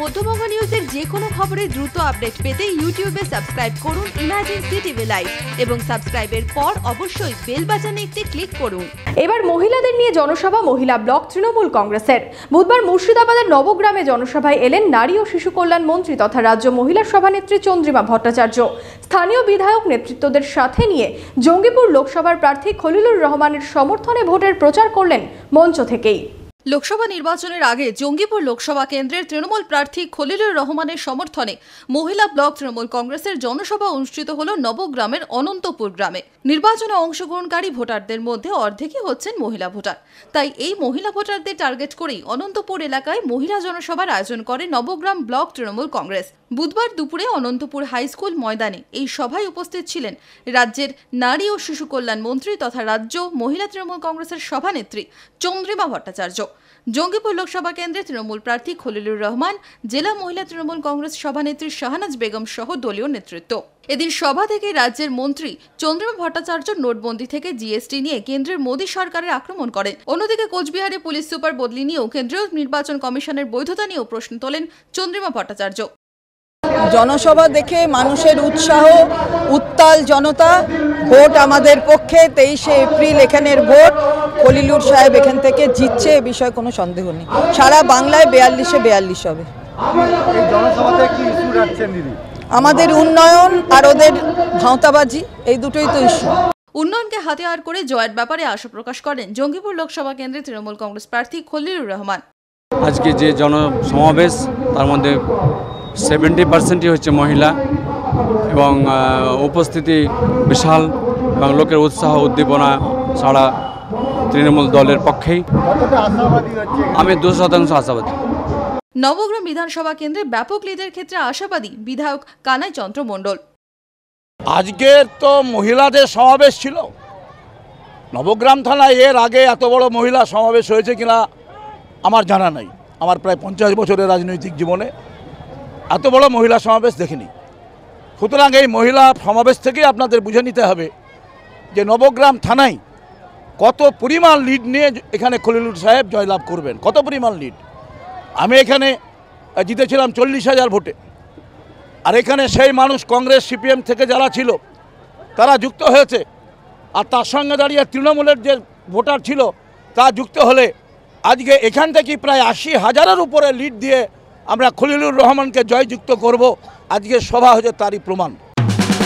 মধ্যবঙ্গ নিউজের যে কোনো খবরের দ্রুত আপডেট পেতে ইউটিউবে সাবস্ক্রাইব করুন ইমাজিন সিটিভি লাইভ এবং সাবস্ক্রাইবের পর অবশ্যই বেল বাজানে একটি ক্লিক করুন। এবার মহিলাদের নিয়ে জনসভা মহিলা ব্লক তৃণমূল কংগ্রেসের। বুধবার মুর্শিদাবাদের নবগ্রামে জনসভায় এলেন নারী ও শিশু কল্যাণ মন্ত্রী তথা রাজ্য মহিলা সভানেত্রী চন্দ্রিমা ভট্টাচার্য। স্থানীয় বিধায়ক নেতৃত্বদের সাথে নিয়ে জঙ্গিপুর লোকসভার প্রার্থী খলিলুর রহমানের সমর্থনে ভোটের প্রচার করলেন মঞ্চ থেকেই। লোকসভা নির্বাচনের আগে জঙ্গিপুর লোকসভা কেন্দ্রের তৃণমূল প্রার্থী খলিলুর রহমানের সমর্থনে মহিলা ব্লক তৃণমূল কংগ্রেসের জনসভা অনুষ্ঠিত হল নবগ্রামের অনন্তপুর গ্রামে। নির্বাচনে অংশগ্রহণকারী ভোটারদের মধ্যে অর্ধেকই হচ্ছেন মহিলা ভোটার। তাই এই মহিলা ভোটারদের টার্গেট করেই অনন্তপুর এলাকায় মহিলা জনসভার আয়োজন করে নবগ্রাম ব্লক তৃণমূল কংগ্রেস। বুধবার দুপুরে অনন্তপুর হাই স্কুল ময়দানে এই সভায় উপস্থিত ছিলেন রাজ্যের নারী ও শিশু কল্যাণ মন্ত্রী তথা রাজ্য মহিলা তৃণমূল কংগ্রেসের সভানেত্রী চন্দ্রিমা ভট্টাচার্য। জঙ্গিপুর লোকসভা কেন্দ্রে তৃণমূল প্রার্থী খলিলুর রহমান, জেলা মহিলা তৃণমূল কংগ্রেস সভানেত্রী শাহনাজ বেগম সহ দলীয় নেতৃত্ব। এদিন সভা থেকে রাজ্যের মন্ত্রী চন্দ্রমা ভট্টাচার্য নোটবন্দি থেকে জিএসটি নিয়ে কেন্দ্রের মোদী সরকারের আক্রমণ করেন। অন্যদিকে কোচবিহারে পুলিশ সুপার বদলি নিয়েও কেন্দ্রীয় নির্বাচন কমিশনের বৈধতা নিয়েও প্রশ্ন তোলেন চন্দ্রিমা ভট্টাচার্য। জনসভা দেখে মানুষের উৎসাহ, উত্তাল জনতা, ভোট আমাদের পক্ষে, তেইশে এপ্রিল এখানের ভোট। কলিলুর সাহেব এখান থেকে জিতছে এ বিষয়ে কোনো সন্দেহ নেই। সারা বাংলায় বেয়াল্লিশে বেয়াল্লিশ হবে। এই জনসভাতে কি ইস্যু রাখছেন দিদি আমাদের উন্নয়ন আর ওদের ভাঁওতাবাজি এই দুটোই তো ইস্যু উন্নয়নকে হাতিয়ার করে জয়ের ব্যাপারে আশা প্রকাশ করেন জঙ্গিপুর লোকসভা কেন্দ্রে তৃণমূল কংগ্রেস প্রার্থী খলিলুর রহমান। আজকে যে জনসমাবেশ তার মধ্যে সেভেন্টি পার্সেন্টই হচ্ছে মহিলা এবং উপস্থিতি বিশাল এবং লোকের উৎসাহ উদ্দীপনা সারা তৃণমূল দলের পক্ষেই। আশাবাদী আমি দু শতাংশ আশাবাদী। নবগ্রাম বিধানসভা কেন্দ্রে ব্যাপক লিডের ক্ষেত্রে আশাবাদী বিধায়ক কানাই চন্দ্র মণ্ডল। আজকের তো মহিলাদের সমাবেশ ছিল। নবগ্রাম থানায় এর আগে এত বড় মহিলা সমাবেশ হয়েছে কিনা আমার জানা নাই। আমার প্রায় পঞ্চাশ বছরের রাজনৈতিক জীবনে এত বড় মহিলা সমাবেশ দেখিনি। সুতরাং এই মহিলা সমাবেশ থেকেই আপনাদের বুঝে নিতে হবে যে নবগ্রাম থানায় কত পরিমাণ লিড নিয়ে এখানে খলিলুর সাহেব জয়লাভ করবেন? কত পরিমাণ লিড আমি এখানে জিতেছিলাম চল্লিশ হাজার ভোটে। আর এখানে সেই মানুষ কংগ্রেস, সিপিএম থেকে যারা ছিল, তারা যুক্ত হয়েছে। আর তার সঙ্গে দাঁড়িয়ে তৃণমূলের যে ভোটার ছিল, তা যুক্ত হলে আজকে এখান থেকে প্রায় আশি হাজারের উপরে লিড দিয়ে আমরা খলিলুর রহমানকে জয়যুক্ত করব। আজকে সভা হচ্ছে তারই প্রমাণ।